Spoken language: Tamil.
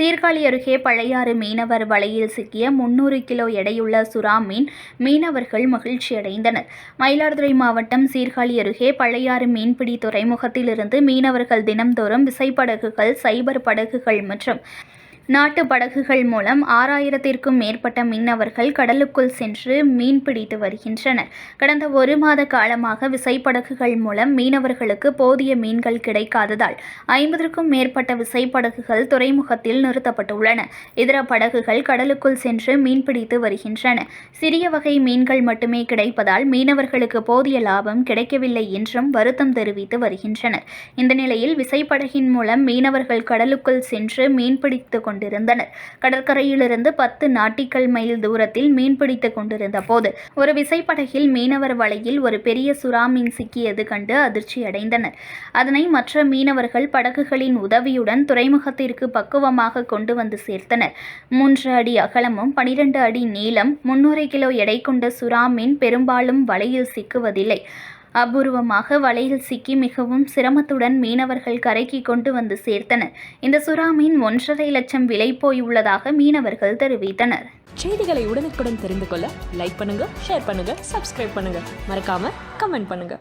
சீர்காழி அருகே பழையாறு மீனவர் வலையில் சிக்கிய முன்னூறு கிலோ எடையுள்ள சுறா மீன் மீனவர்கள் மகிழ்ச்சியடைந்தனர் மயிலாடுதுறை மாவட்டம் சீர்காழி அருகே பழையாறு மீன்பிடி துறைமுகத்திலிருந்து மீனவர்கள் தினம்தோறும் விசைப்படகுகள் சைபர் படகுகள் மற்றும் நாட்டு படகுகள் மூலம் ஆறாயிரத்திற்கும் மேற்பட்ட மீனவர்கள் கடலுக்குள் சென்று மீன் பிடித்து வருகின்றனர். கடந்த ஒரு மாத காலமாக விசைப்படகுகள் மூலம் மீனவர்களுக்கு போதிய மீன்கள் கிடைக்காததால் ஐம்பதற்கும் மேற்பட்ட விசைப்படகுகள் துறைமுகத்தில் நிறுத்தப்பட்டுள்ளன. இதர படகுகள் கடலுக்குள் சென்று மீன்பிடித்து வருகின்றன. சிறிய வகை மீன்கள் மட்டுமே கிடைப்பதால் மீனவர்களுக்கு போதிய லாபம் கிடைக்கவில்லை என்றும் வருத்தம் தெரிவித்து வருகின்றனர். இந்த நிலையில் விசைப்படகின் மூலம் மீனவர்கள் கடலுக்குள் சென்று மீன்பிடித்துக் கொண்டிருந்தனர். கடற்கரையிலிருந்து பத்து நாட்டிக்கல் மைல் தூரத்தில் மீன்பிடித்துக் கொண்டிருந்த போது ஒரு விசைப்படகில் மீனவர் வலையில் ஒரு பெரிய சுறா மீன் சிக்கியது கண்டு அதிர்ச்சியடைந்தனர் அதனை மற்ற மீனவர்கள் படகுகளின் உதவியுடன் துறைமுகத்திற்கு பக்குவமாக கொண்டு வந்து சேர்த்தனர். மூன்று அடி அகலமும் பனிரெண்டு அடி நீளம் முன்னூறு கிலோ எடை கொண்ட சுறா மீன் பெரும்பாலும் வலையில் சிக்குவதில்லை. அபூர்வமாக வலையில் சிக்கி மிகவும் சிரமத்துடன் மீனவர்கள் கரைக்கு கொண்டு வந்து சேர்த்தனர். இந்த சுறா மீன் ஒன்றரை லட்சம் விலை போய் உள்ளதாக மீனவர்கள் தெரிவித்தனர். செய்திகளை உடனுக்குடன் தெரிந்து கொள்ள லைக் பண்ணுங்க ஷேர் பண்ணுங்க சப்ஸ்கிரைப் பண்ணுங்க. மறக்காம கமெண்ட் பண்ணுங்க.